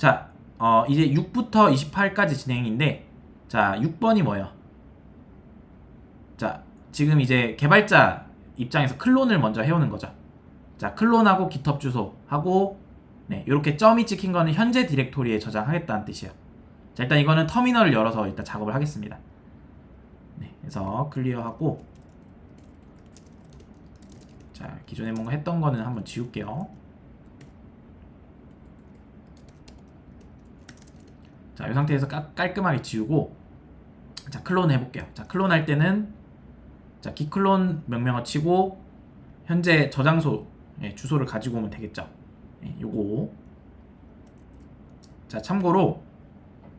자, 어, 이제 6부터 28까지 진행인데, 자, 6번이 뭐예요? 자, 지금 이제 개발자 입장에서 클론을 먼저 해오는 거죠. 자, 클론하고 GitHub 주소 하고, 네, 이렇게 점이 찍힌 거는 현재 디렉토리에 저장하겠다는 뜻이에요. 자, 일단 이거는 터미널을 열어서 일단 작업을 하겠습니다. 네, 그래서 클리어하고, 자, 기존에 뭔가 했던 거는 한번 지울게요. 자, 이 상태에서 깔, 깔끔하게 지우고 자, 클론 해볼게요. 자, 클론 할 때는 자, 기클론 명령어 치고 현재 저장소 예, 주소를 가지고 오면 되겠죠. 예, 요거 자, 참고로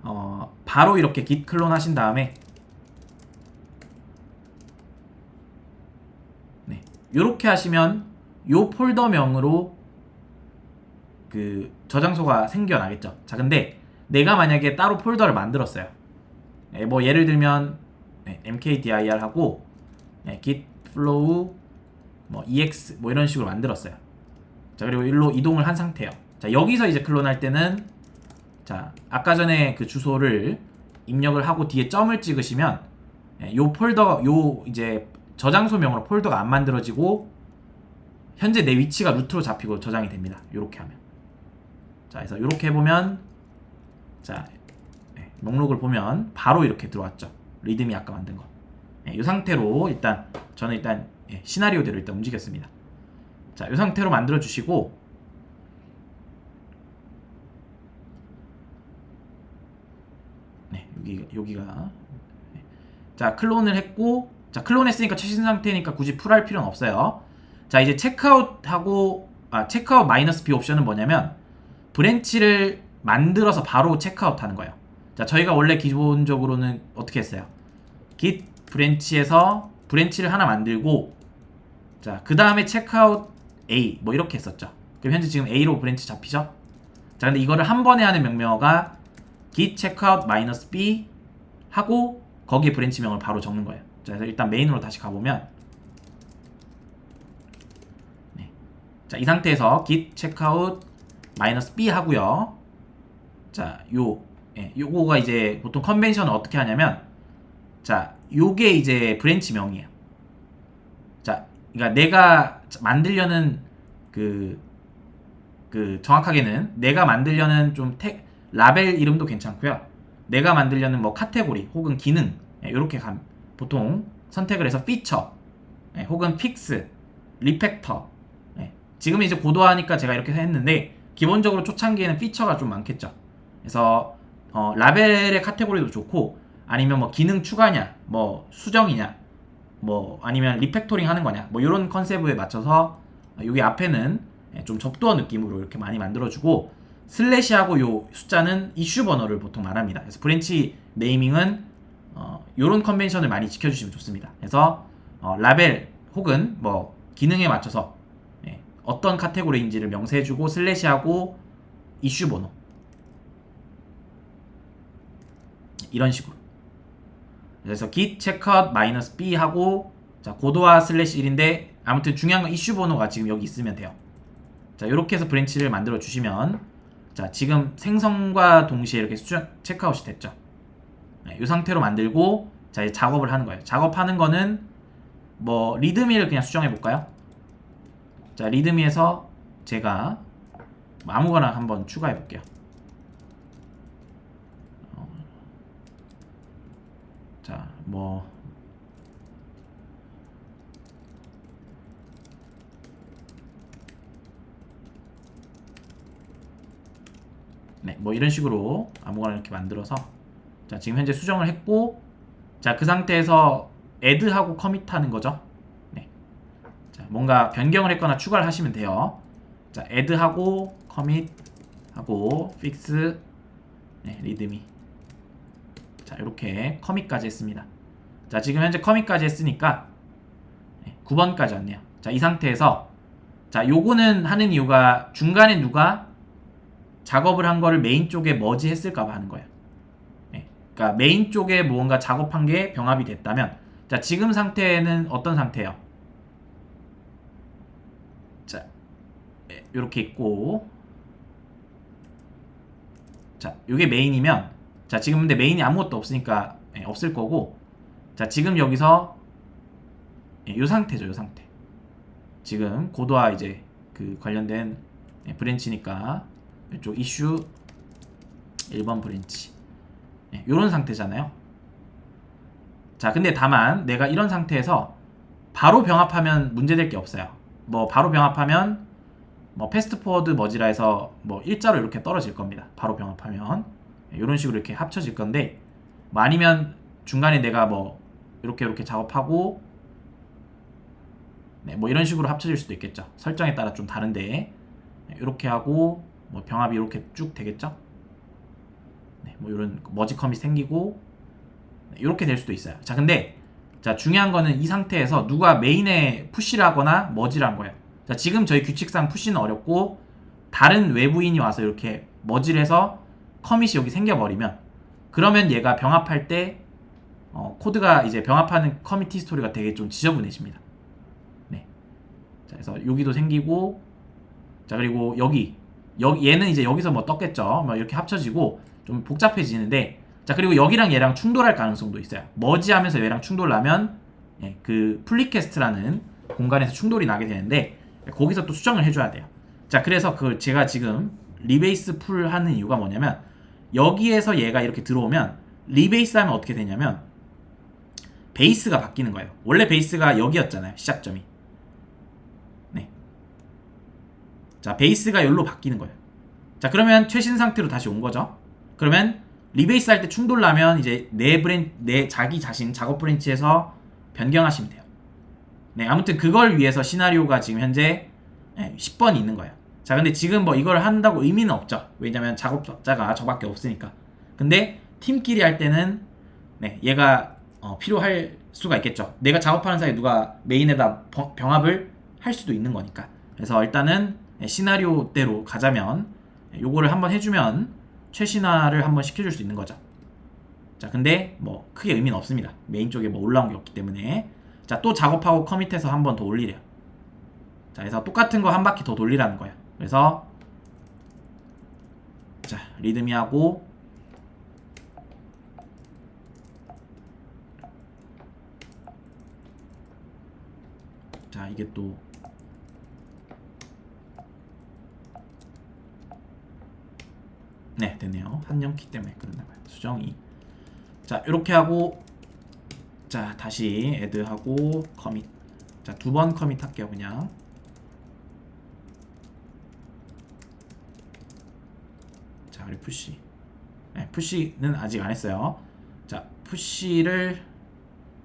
어, 바로 이렇게 git 클론 하신 다음에 네, 요렇게 하시면 요 폴더명으로 그 저장소가 생겨나겠죠. 자, 근데 내가 만약에 따로 폴더를 만들었어요. 예, 뭐 예를 들면 네, mkdir 하고 네, git flow 뭐 ex 뭐 이런 식으로 만들었어요. 자 그리고 일로 이동을 한 상태예요. 자 여기서 이제 클론할 때는 자 아까 전에 그 주소를 입력을 하고 뒤에 점을 찍으시면 예, 요 폴더 요 이제 저장 소명으로 폴더가 안 만들어지고 현재 내 위치가 루트로 잡히고 저장이 됩니다. 요렇게 하면 자 그래서 요렇게 해보면 자 네, 목록을 보면 바로 이렇게 들어왔죠. 리듬이 아까 만든 거. 네, 이 상태로 일단 저는 일단 예, 시나리오대로 일단 움직였습니다. 자, 이 상태로 만들어 주시고 네, 여기 여기가 네. 자, 클론을 했고 자, 클론 했으니까 최신 상태니까 굳이 풀할 필요는 없어요. 자, 이제 체크아웃하고 아, 체크아웃 마이너스 B 옵션은 뭐냐면 브랜치를 만들어서 바로 체크아웃 하는 거예요. 자, 저희가 원래 기본적으로는 어떻게 했어요? git 브랜치에서 브랜치를 하나 만들고 자, 그 다음에 체크아웃 A 뭐 이렇게 했었죠. 그럼 현재 지금 A로 브랜치 잡히죠? 자, 근데 이거를 한 번에 하는 명령어가 git checkout -b 하고 거기에 브랜치명을 바로 적는 거예요. 자, 그래서 일단 메인으로 다시 가보면 네. 자, 이 상태에서 git checkout -b 하고요. 자, 요 예, 요거가 이제 보통 컨벤션을 어떻게 하냐면 자, 요게 이제 브랜치 명이에요. 자, 그러니까 내가 만들려는 그, 그 정확하게는 내가 만들려는 좀 텍, 라벨 이름도 괜찮고요. 내가 만들려는 뭐 카테고리 혹은 기능 이렇게 감 보통 선택을 해서 피처 예, 혹은 픽스, 리팩터 예, 지금 이제 고도화하니까 제가 이렇게 했는데 기본적으로 초창기에는 피처가 좀 많겠죠. 그래서 어, 라벨의 카테고리도 좋고 아니면 뭐 기능 추가냐, 뭐 수정이냐, 뭐 아니면 리팩토링 하는 거냐, 뭐 이런 컨셉에 맞춰서 여기 앞에는 좀 접두어 느낌으로 이렇게 많이 만들어주고 슬래시하고 요 숫자는 이슈 번호를 보통 말합니다. 그래서 브랜치 네이밍은 어, 이런 컨벤션을 많이 지켜주시면 좋습니다. 그래서 어, 라벨 혹은 뭐 기능에 맞춰서 예, 어떤 카테고리인지를 명세해주고 슬래시하고 이슈 번호 이런 식으로. 그래서 git checkout -b 하고 자 고도화 슬래시 1인데 아무튼 중요한 건 이슈 번호가 지금 여기 있으면 돼요. 자 이렇게 해서 브랜치를 만들어 주시면 자 지금 생성과 동시에 이렇게 수정 체크아웃이 됐죠. 네, 이 상태로 만들고 자 이제 작업을 하는 거예요. 작업하는 거는 뭐 리드미를 그냥 수정해 볼까요? 자 리드미에서 제가 아무거나 한번 추가해 볼게요 자, 뭐 네, 뭐 이런 식으로 아무거나 이렇게 만들어서 자, 지금 현재 수정을 했고 자, 그 상태에서 add하고 commit 하는 거죠. 네. 자, 뭔가 변경을 했거나 추가를 하시면 돼요. 자, add하고 commit 하고 fix 네, 리드미 자, 이렇게 커밋까지 했습니다. 자, 지금 현재 커밋까지 했으니까 9번까지 왔네요. 자, 이 상태에서 자, 요거는 하는 이유가 중간에 누가 작업을 한 거를 메인 쪽에 머지 했을까 봐 하는 거예요. 네. 그러니까 메인 쪽에 무언가 작업한 게 병합이 됐다면 자, 지금 상태는 어떤 상태예요? 자, 이렇게 있고 자, 요게 메인이면 자, 지금 근데 메인이 아무것도 없으니까 예, 없을 거고 자, 지금 여기서 예, 요 상태죠, 요 상태. 지금 고도화 이제 그 관련된 예, 브랜치니까 이쪽 이슈 1번 브랜치 예, 요런 상태잖아요. 자, 근데 다만 내가 이런 상태에서 바로 병합하면 문제될 게 없어요. 뭐 바로 병합하면 뭐 패스트포워드 머지라에서 뭐 일자로 이렇게 떨어질 겁니다. 바로 병합하면 이런 식으로 이렇게 합쳐질 건데 뭐 아니면 중간에 내가 뭐 이렇게 이렇게 작업하고 네, 뭐 이런 식으로 합쳐질 수도 있겠죠. 설정에 따라 좀 다른데 이렇게 하고 뭐 병합이 이렇게 쭉 되겠죠. 네, 뭐 이런 머지 컴이 생기고 이렇게 될 수도 있어요. 자, 근데 자 중요한 거는 이 상태에서 누가 메인에 푸시를 하거나 머지를 한 거예요. 자, 지금 저희 규칙상 푸시는 어렵고 다른 외부인이 와서 이렇게 머지를 해서 커밋이 여기 생겨버리면 그러면 얘가 병합할 때 어, 코드가 이제 병합하는 커미티 스토리가 되게 좀 지저분해집니다. 네. 자, 그래서 여기도 생기고 자 그리고 여기 여기 얘는 이제 여기서 뭐 떴겠죠. 뭐 이렇게 합쳐지고 좀 복잡해지는데 자 그리고 여기랑 얘랑 충돌할 가능성도 있어요. 머지하면서 얘랑 충돌나면 예, 그 플리캐스트라는 공간에서 충돌이 나게 되는데 거기서 또 수정을 해줘야 돼요. 자 그래서 그 제가 지금 리베이스 풀 하는 이유가 뭐냐면 여기에서 얘가 이렇게 들어오면 리베이스 하면 어떻게 되냐면 베이스가 바뀌는 거예요. 원래 베이스가 여기였잖아요. 시작점이. 네. 자 베이스가 여기로 바뀌는 거예요. 자 그러면 최신 상태로 다시 온 거죠. 그러면 리베이스 할 때 충돌 나면 이제 내 브랜 내 자기 자신 작업 브랜치에서 변경하시면 돼요. 네, 아무튼 그걸 위해서 시나리오가 지금 현재 10번이 있는 거예요. 자, 근데 지금 뭐 이걸 한다고 의미는 없죠. 왜냐면 작업자가 저밖에 없으니까. 근데 팀끼리 할 때는 네, 얘가 어, 필요할 수가 있겠죠. 내가 작업하는 사이에 누가 메인에다 버- 병합을 할 수도 있는 거니까. 그래서 일단은 시나리오대로 가자면 요거를 한번 해주면 최신화를 한번 시켜줄 수 있는 거죠. 자, 근데 뭐 크게 의미는 없습니다. 메인 쪽에 뭐 올라온 게 없기 때문에. 자, 또 작업하고 커밋해서 한번 더 올리래요. 자, 그래서 똑같은 거 한 바퀴 더 돌리라는 거예요. 그래서 자, 리드미하고 자, 이게 또 네, 됐네요. 한영키 때문에 그러나 봐요. 수정이. 자, 이렇게 하고 자, 다시 애드하고 커밋. 자, 두 번 커밋 할게요, 그냥. 자, 그리고 푸시. 네, 푸시는 아직 안 했어요. 자, 푸시를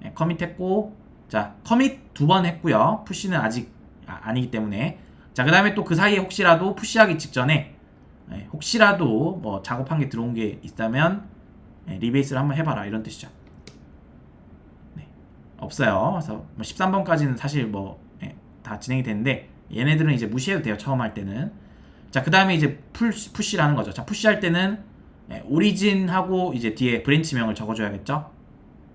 네, 커밋했고, 자, 커밋 두 번 했고요. 푸시는 아직 아, 니기 때문에. 자, 그 다음에 또 그 사이에 혹시라도 푸시하기 직전에 네, 혹시라도 뭐 작업한 게 들어온 게 있다면 네, 리베이스를 한번 해봐라 이런 뜻이죠. 네, 없어요. 그래서 뭐 13번까지는 사실 뭐 다 진행이 됐는데 얘네들은 이제 무시해도 돼요. 처음 할 때는. 자, 그 다음에 이제 풀, 푸시라는 거죠. 자, 푸시할 때는 네, 오리진하고 이제 뒤에 브랜치명을 적어줘야겠죠.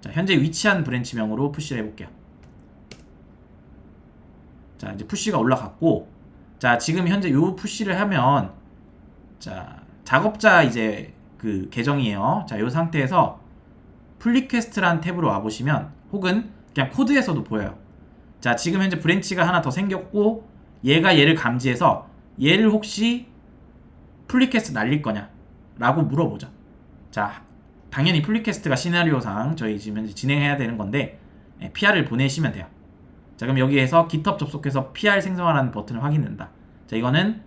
자, 현재 위치한 브랜치명으로 푸시를 해볼게요. 자, 이제 푸시가 올라갔고, 자, 지금 현재 요 푸시를 하면, 자, 작업자 이제 그 계정이에요. 자, 요 상태에서 플리퀘스트라는 탭으로 와보시면, 혹은 그냥 코드에서도 보여요. 자, 지금 현재 브랜치가 하나 더 생겼고, 얘가 얘를 감지해서 얘를 혹시 플리퀘스트 날릴 거냐? 라고 물어보죠. 자, 당연히 플리캐스트가 시나리오상 저희 지금 진행해야 되는 건데 예, PR을 보내시면 돼요. 자 그럼 여기에서 GitHub 접속해서 PR 생성하라는 버튼을 확인된다. 자 이거는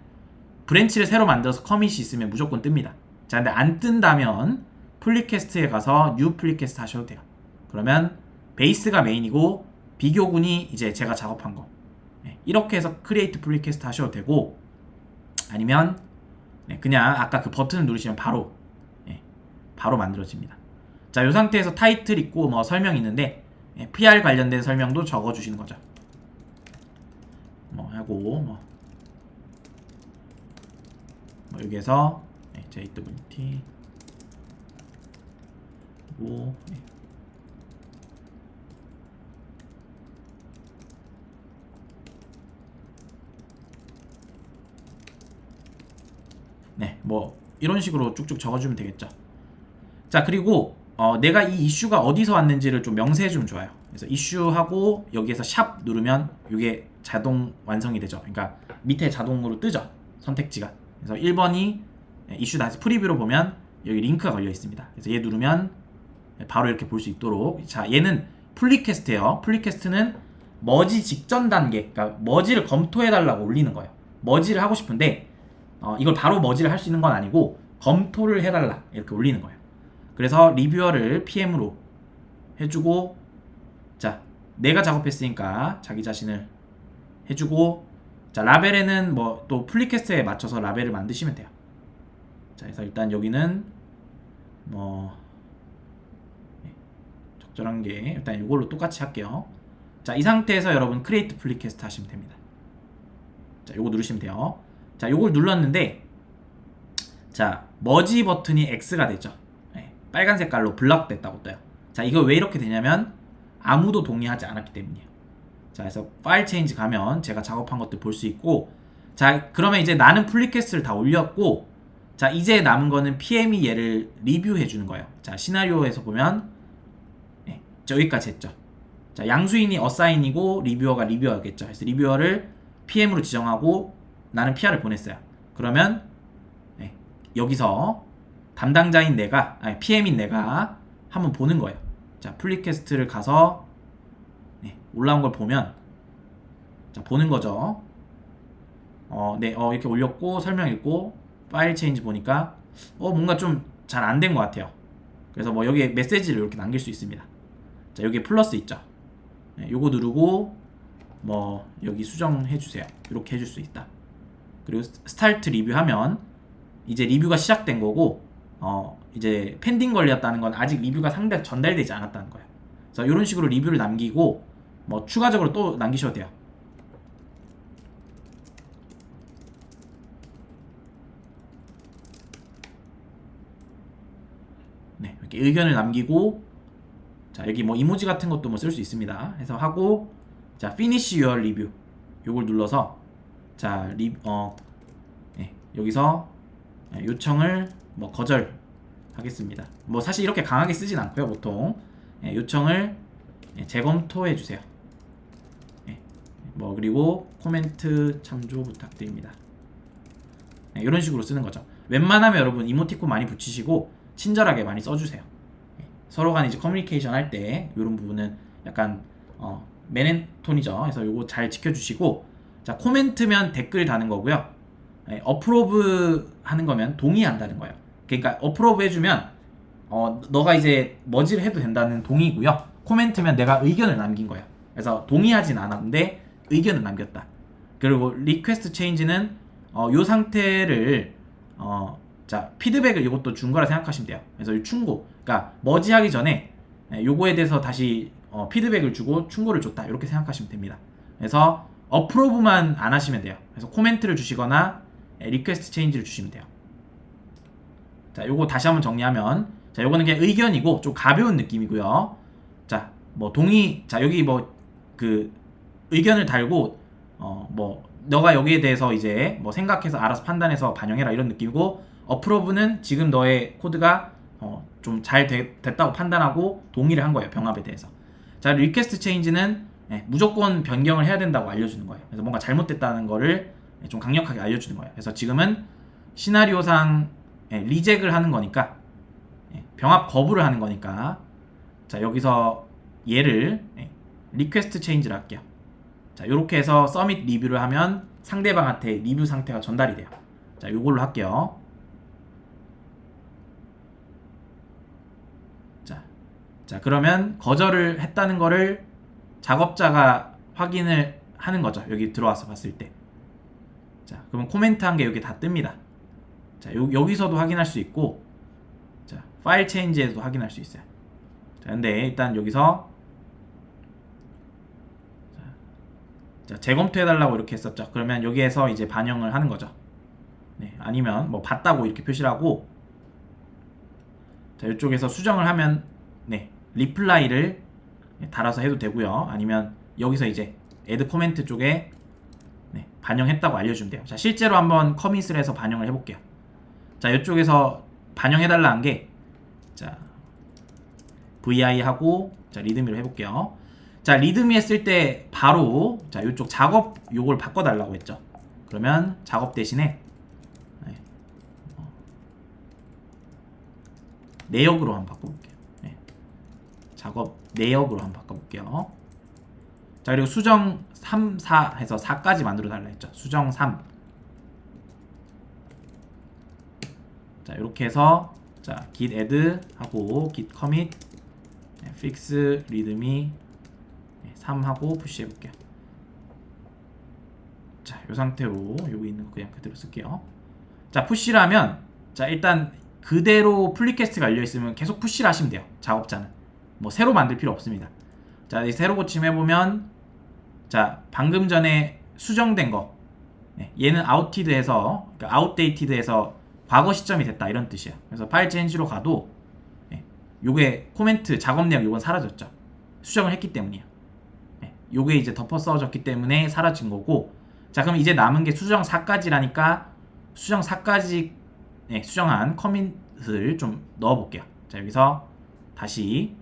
브랜치를 새로 만들어서 커밋이 있으면 무조건 뜹니다. 자 근데 안 뜬다면 플리캐스트에 가서 new 플리캐스트 하셔도 돼요. 그러면 베이스가 메인이고 비교군이 이제 제가 작업한 거 예, 이렇게 해서 크리에이트 플리캐스트 하셔도 되고 아니면 네, 그냥 아까 그 버튼을 누르시면 바로 예, 바로 만들어집니다. 자, 이 상태에서 타이틀 있고 뭐 설명 있는데 예, PR 관련된 설명도 적어 주시는 거죠. 뭐 하고 뭐, 뭐 여기에서 예, JWT 뭐 예. 네, 뭐 이런 식으로 쭉쭉 적어주면 되겠죠. 자 그리고 어, 내가 이 이슈가 어디서 왔는지를 좀 명세해 주면 좋아요. 그래서 이슈하고 여기에서 샵 누르면 이게 자동 완성이 되죠. 그러니까 밑에 자동으로 뜨죠. 선택지가. 그래서 1번이 이슈 다시 프리뷰로 보면 여기 링크가 걸려 있습니다. 그래서 얘 누르면 바로 이렇게 볼 수 있도록 자 얘는 플리캐스트예요. 플리캐스트는 머지 직전 단계, 그러니까 머지를 검토해 달라고 올리는 거예요. 머지를 하고 싶은데 어, 이걸 바로 머지를 할 수 있는 건 아니고 검토를 해달라 이렇게 올리는 거예요. 그래서 리뷰어를 PM으로 해주고 자 내가 작업했으니까 자기 자신을 해주고 자 라벨에는 뭐 또 플리캐스트에 맞춰서 라벨을 만드시면 돼요. 자 그래서 일단 여기는 뭐 네, 적절한 게 일단 이걸로 똑같이 할게요. 자 이 상태에서 여러분 크리에이트 플리캐스트 하시면 됩니다. 자 요거 누르시면 돼요. 자 요걸 눌렀는데 자 머지 버튼이 X가 되죠. 네, 빨간 색깔로 블럭 됐다고 떠요. 자 이거 왜 이렇게 되냐면 아무도 동의하지 않았기 때문이에요. 자 그래서 파일 체인지 가면 제가 작업한 것들 볼 수 있고 자 그러면 이제 나는 플리캐스트를 다 올렸고 자 이제 남은 거는 PM이 얘를 리뷰해 주는 거예요. 자 시나리오에서 보면 네, 여기까지 했죠. 자 양수인이 어사인이고 리뷰어가 리뷰어겠죠. 그래서 리뷰어를 PM으로 지정하고 나는 PR을 보냈어요. 그러면 네, 여기서 담당자인 내가 아니 PM인 내가 한번 보는 거예요. 자 플리캐스트를 가서 네, 올라온 걸 보면 자 보는 거죠. 어, 네, 어, 이렇게 올렸고 설명 읽고 파일 체인지 보니까 어 뭔가 좀 잘 안 된 것 같아요. 그래서 뭐 여기에 메시지를 이렇게 남길 수 있습니다. 자 여기 플러스 있죠. 네, 요거 누르고 뭐 여기 수정해 주세요. 이렇게 해줄 수 있다. 그리고 스타트 리뷰하면 이제 리뷰가 시작된 거고 어 이제 펜딩 걸렸다는 건 아직 리뷰가 상대 전달되지 않았다는 거예요. 그래서 이런 식으로 리뷰를 남기고 뭐 추가적으로 또 남기셔도 돼요. 네, 이렇게 의견을 남기고 자 여기 뭐 이모지 같은 것도 뭐 쓸 수 있습니다. 해서 하고 자 finish your review 요걸 눌러서 자 리, 어 네, 여기서 요청을 뭐 거절하겠습니다. 뭐 사실 이렇게 강하게 쓰진 않고요 보통 예, 요청을 예, 재검토해 주세요. 예, 뭐 그리고 코멘트 참조 부탁드립니다. 예, 이런 식으로 쓰는 거죠. 웬만하면 여러분 이모티콘 많이 붙이시고 친절하게 많이 써주세요. 예, 서로 간 이제 커뮤니케이션 할 때 이런 부분은 약간 어, 맨앤톤이죠. 그래서 요거 잘 지켜주시고 자 코멘트면 댓글 다는 거고요. 예, 어프로브 하는 거면 동의한다는 거예요. 그러니까 어프로브 해주면 어 너가 이제 머지를 해도 된다는 동의고요. 코멘트면 내가 의견을 남긴 거예요. 그래서 동의하진 않았는데 의견을 남겼다. 그리고 리퀘스트 체인지는 어, 요 상태를 어, 자 피드백을 이것도 준 거라 생각하시면 돼요. 그래서 이 충고, 그러니까 머지하기 전에 예, 요거에 대해서 다시 어, 피드백을 주고 충고를 줬다 이렇게 생각하시면 됩니다. 그래서 어프로브만 안 하시면 돼요. 그래서 코멘트를 주시거나 예, 리퀘스트 체인지를 주시면 돼요. 자, 요거 다시 한번 정리하면 자, 요거는 그냥 의견이고 좀 가벼운 느낌이고요. 자, 뭐 동의 자, 여기 뭐 그 의견을 달고 어, 뭐 너가 여기에 대해서 이제 뭐 생각해서 알아서 판단해서 반영해라 이런 느낌이고 어프로브는 지금 너의 코드가 어, 좀 잘 됐다고 판단하고 동의를 한 거예요. 병합에 대해서. 자, 리퀘스트 체인지는 예, 무조건 변경을 해야 된다고 알려주는 거예요. 그래서 뭔가 잘못됐다는 거를 예, 좀 강력하게 알려주는 거예요. 그래서 지금은 시나리오상 예, 리젝을 하는 거니까 예, 병합 거부를 하는 거니까 자 여기서 얘를 예, 리퀘스트 체인지를 할게요. 자 이렇게 해서 서밋 리뷰를 하면 상대방한테 리뷰 상태가 전달이 돼요. 자 이걸로 할게요. 자, 자 그러면 거절을 했다는 거를 작업자가 확인을 하는 거죠. 여기 들어와서 봤을 때. 자, 그러면 코멘트 한 게 여기 다 뜹니다. 자, 요, 여기서도 확인할 수 있고, 자, 파일 체인지에도 확인할 수 있어요. 자, 근데 일단 여기서 자, 재검토해달라고 이렇게 했었죠. 그러면 여기에서 이제 반영을 하는 거죠. 네, 아니면 뭐 봤다고 이렇게 표시를 하고, 자, 이쪽에서 수정을 하면, 네, 리플라이를 달아서 해도 되고요. 아니면 여기서 이제 애드 코멘트 쪽에 네, 반영했다고 알려주면 돼요. 자, 실제로 한번 커밋을 해서 반영을 해볼게요. 자 이쪽에서 반영해달라 한 게 자 vi 하고 자 리드미로 해볼게요. 자 리드미 했을 때 바로 자 이쪽 작업 요걸 바꿔달라고 했죠. 그러면 작업 대신에 네. 어, 내역으로 한번 바꿔볼게요. 네. 작업 내역으로 한번 바꿔볼게요. 자 그리고 수정 3, 4 해서 4까지 만들어 달라 했죠. 수정 3. 자 이렇게 해서 자 git add 하고 git commit 네, fix readme 3 하고 푸시 해볼게요. 자, 이 상태로 여기 있는 거 그냥 그대로 쓸게요. 자, 푸시를 하면 자, 일단 그대로 플리캐스트가 열려 있으면 계속 푸시를 하시면 돼요. 작업자는. 뭐 새로 만들 필요 없습니다. 자, 이 새로 고침 해 보면 자, 방금 전에 수정된 거 네, 얘는 아웃티드해서 그러니까 아웃데이티드해서 과거 시점이 됐다 이런 뜻이에요. 그래서 파일 체인지로 가도 네, 요게 코멘트 작업 내역 요건 사라졌죠. 수정을 했기 때문이에요. 네, 요게 이제 덮어 써졌기 때문에 사라진 거고 자 그럼 이제 남은 게 수정 4까지라니까 수정 4까지 네, 수정한 커밋을 좀 넣어 볼게요. 자 여기서 다시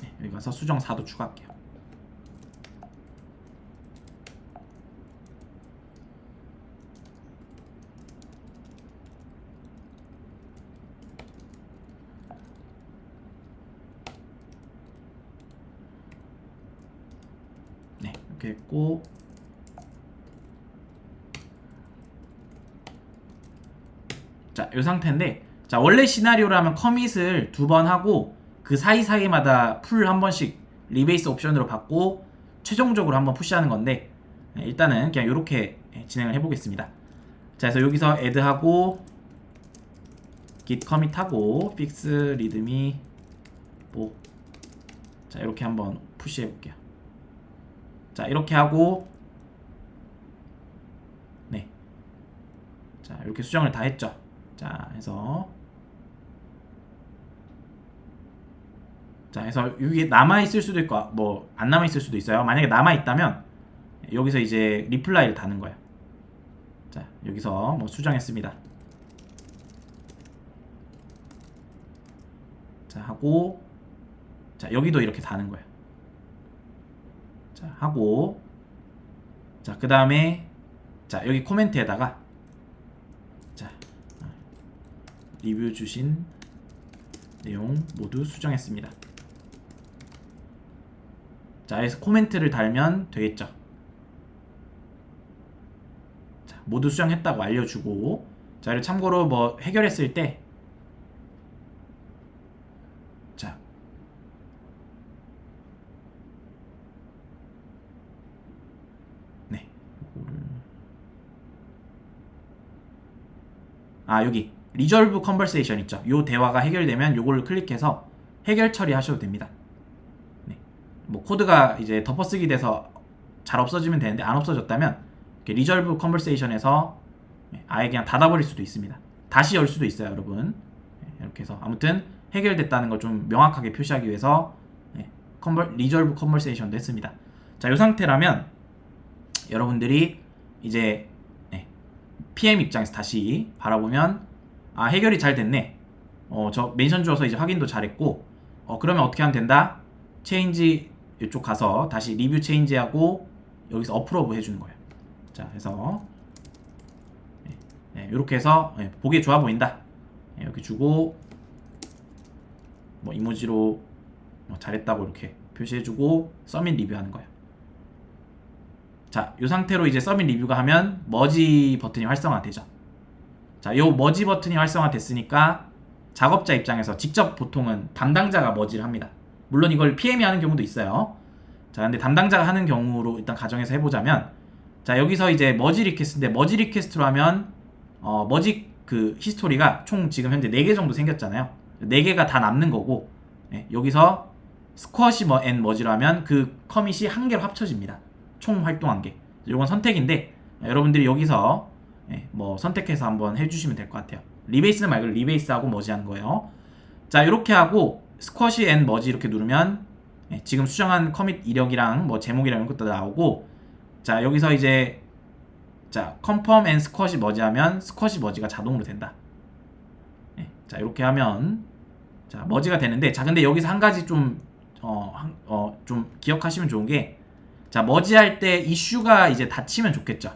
네, 여기 가서 수정 4도 추가할게요. 네, 이렇게 했고 자, 이 상태인데 자, 원래 시나리오라면 커밋을 두 번 하고 그 사이사이마다 풀 한 번씩 리베이스 옵션으로 받고 최종적으로 한번 푸시하는 건데 네, 일단은 그냥 이렇게 진행을 해보겠습니다. 자, 그래서 여기서 add하고 git commit하고 fix readme 뭐 자, 이렇게 한번 푸시해 볼게요. 자 이렇게 하고 네. 자 이렇게 수정을 다 했죠. 자 해서 자 해서 여기 남아 있을 수도 있고 뭐 안 남아 있을 수도 있어요. 만약에 남아 있다면 여기서 이제 리플라이를 다는 거예요. 자 여기서 뭐 수정했습니다. 자 하고 자 여기도 이렇게 다는 거예요. 자 하고 자 그 다음에 자 여기 코멘트에다가 자 리뷰 주신 내용 모두 수정했습니다. 자 그래서 코멘트를 달면 되겠죠. 자 모두 수정했다고 알려주고 자 그리고 참고로 뭐 해결했을 때 자, 네. 아, 여기 리졸브 컨버세이션 있죠. 요 대화가 해결되면 요거를 클릭해서 해결 처리하셔도 됩니다. 네. 뭐 코드가 이제 덮어쓰기 돼서 잘 없어지면 되는데 안 없어졌다면 리졸브 컨버세이션에서 아예 그냥 닫아버릴 수도 있습니다. 다시 열 수도 있어요, 여러분. 네, 이렇게 해서 아무튼 해결됐다는 걸 좀 명확하게 표시하기 위해서 네, 컨버, 리졸브 컨버세이션도 했습니다. 자, 이 상태라면 여러분들이 이제 네, PM 입장에서 다시 바라보면 아 해결이 잘 됐네. 어, 저 멘션 주어서 이제 확인도 잘했고 어, 그러면 어떻게 하면 된다? 체인지 이쪽 가서 다시 리뷰 체인지하고 여기서 어프로브 해주는 거예요. 자, 해서 네, 네, 이렇게 해서 네, 보기에 좋아 보인다. 네, 이렇게 주고 뭐 이모지로 뭐 잘했다고 이렇게 표시해주고 서밋 리뷰하는 거예요. 자, 이 상태로 이제 서밋 리뷰가 하면 머지 버튼이 활성화되죠. 자, 요 머지 버튼이 활성화됐으니까 작업자 입장에서 직접 보통은 담당자가 머지를 합니다. 물론 이걸 PM이 하는 경우도 있어요. 자, 근데 담당자가 하는 경우로 일단 가정해서 해보자면, 자, 여기서 이제 머지 리퀘스트인데, 머지 리퀘스트로 하면, 어, 머지 그 히스토리가 총 지금 현재 4개 정도 생겼잖아요. 4개가 다 남는 거고, 네, 여기서 스쿼시 머, 앤 머지로 하면 그 커밋이 한 개로 합쳐집니다. 총 활동한 게. 이건 선택인데, 여러분들이 여기서 예, 뭐 선택해서 한번 해주시면 될 것 같아요. 리베이스는 말고 리베이스하고 머지 하는 거예요. 자 이렇게 하고 스쿼시 앤 머지 이렇게 누르면 예, 지금 수정한 커밋 이력이랑 뭐 제목이랑 이런 것도 나오고 자 여기서 이제 자, 컨펌 앤 스쿼시 머지 하면 스쿼시 머지가 자동으로 된다. 예, 자, 이렇게 하면 자, 머지가 되는데 자, 근데 여기서 한 가지 좀 어, 한- 어, 좀 기억하시면 좋은 게 자, 머지할 때 이슈가 이제 닫히면 좋겠죠.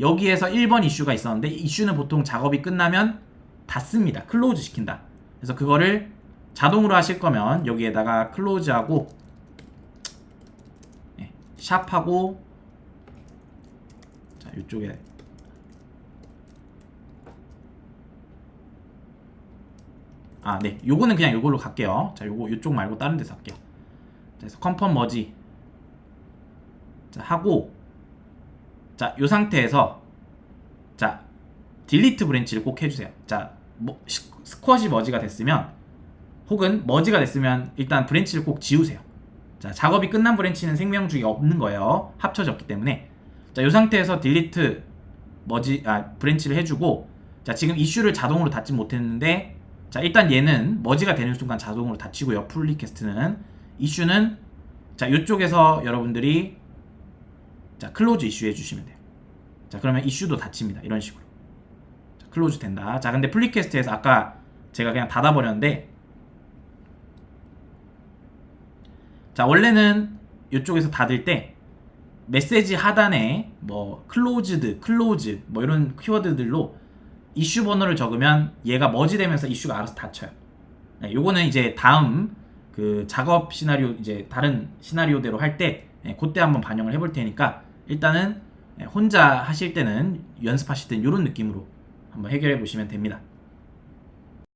여기에서 1번 이슈가 있었는데 이슈는 보통 작업이 끝나면 닫습니다. 클로즈 시킨다. 그래서 그거를 자동으로 하실 거면 여기에다가 클로즈하고 예, 샵하고 자, 이쪽에 아, 네. 요거는 그냥 요걸로 갈게요. 자, 요거 요쪽 말고 다른 데서 할게요. 자, 그래서 컨펌 머지 자, 하고 자, 요 상태에서 자, 딜리트 브랜치를 꼭 해 주세요. 자, 뭐, 시- 스쿼시 머지가 됐으면 혹은 머지가 됐으면 일단 브랜치를 꼭 지우세요. 자, 작업이 끝난 브랜치는 생명주기가 없는 거예요. 합쳐졌기 때문에. 자, 요 상태에서 딜리트 머지 아 브랜치를 해주고 자 지금 이슈를 자동으로 닫지 못했는데 자 일단 얘는 머지가 되는 순간 자동으로 닫히고요 풀리캐스트는 이슈는 자 이쪽에서 여러분들이 자 클로즈 이슈 해주시면 돼요 자 그러면 이슈도 닫힙니다 이런 식으로 자, 클로즈 된다 자 근데 풀리캐스트에서 아까 제가 그냥 닫아버렸는데 자 원래는 이쪽에서 닫을 때 메시지 하단에 뭐 클로즈드, 클로즈 뭐 이런 키워드들로 이슈 번호를 적으면 얘가 머지되면서 이슈가 알아서 닫혀요. 네, 요거는 이제 다음 그 작업 시나리오 이제 다른 시나리오대로 할때 네, 그때 한번 반영을 해볼 테니까 일단은 네, 혼자 하실 때는 연습하실 때는 이런 느낌으로 한번 해결해 보시면 됩니다.